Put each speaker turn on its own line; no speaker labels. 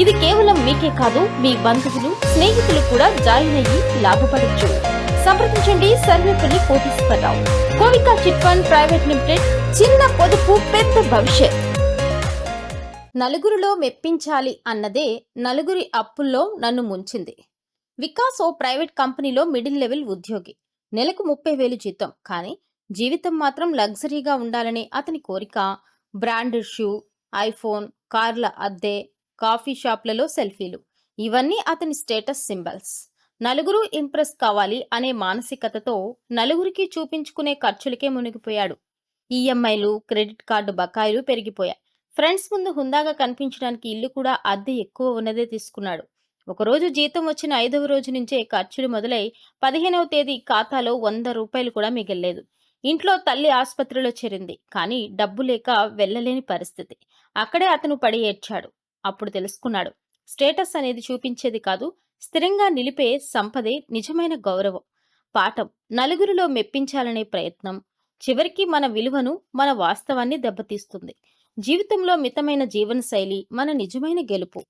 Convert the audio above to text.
ఇది కేవలం మీకే కాదు మీ బంధువులు స్నేహితులు కూడా జాయిన్ అయ్యి లాభపడచ్చు. సంప్రదించండి Sarvepalli Koteswararao Kovika chit fund private limited చిన్న పొదుపు పెద్ద భవిష్యత్. నలుగురిలో మెప్పించాలి అన్నదే నలుగురి అప్పుల్లో నన్ను ముంచింది. వికాస్ ఓ ప్రైవేట్ కంపెనీలో మిడిల్ లెవెల్ ఉద్యోగి. నెలకు ముప్పై వేలు జీతం. కానీ జీవితం మాత్రం లగ్జరీగా ఉండాలనే అతని కోరిక. బ్రాండెడ్ షూ ఐఫోన్ కార్ల అద్దె కాఫీ షాప్లలో సెల్ఫీలు. ఇవన్నీ అతని స్టేటస్ సింబల్స్. నలుగురు ఇంప్రెస్ కావాలి అనే మానసికతతో నలుగురికి చూపించుకునే ఖర్చులకే మునిగిపోయాడు. ఈఎంఐలు క్రెడిట్ కార్డు బకాయిలు పెరిగిపోయాయి. ఫ్రెండ్స్ ముందు హుందాగా కనిపించడానికి ఇల్లు కూడా అద్దె ఎక్కువ ఉన్నదే తీసుకున్నాడు. ఒకరోజు జీతం వచ్చిన ఐదవ రోజు నుంచే ఖర్చులు మొదలై పదిహేనవ తేదీ ఖాతాలో వంద రూపాయలు కూడా మిగలలేదు. ఇంట్లో తల్లి ఆసుపత్రిలో చేరింది. కానీ డబ్బు లేక వెళ్ళలేని పరిస్థితి. అక్కడే అతను పడి ఏడ్చాడు. అప్పుడు తెలుసుకున్నాడు. స్టేటస్ అనేది చూపించేది కాదు స్థిరంగా నిలిపే సంపదే నిజమైన గౌరవం. పాఠం నలుగురిలో మెప్పించాలనే ప్రయత్నం. చివరికి మన విలువను మన వాస్తవాన్ని దెబ్బతీస్తుంది. జీవితంలో మితమైన జీవనశైలి మన నిజమైన గెలుపు.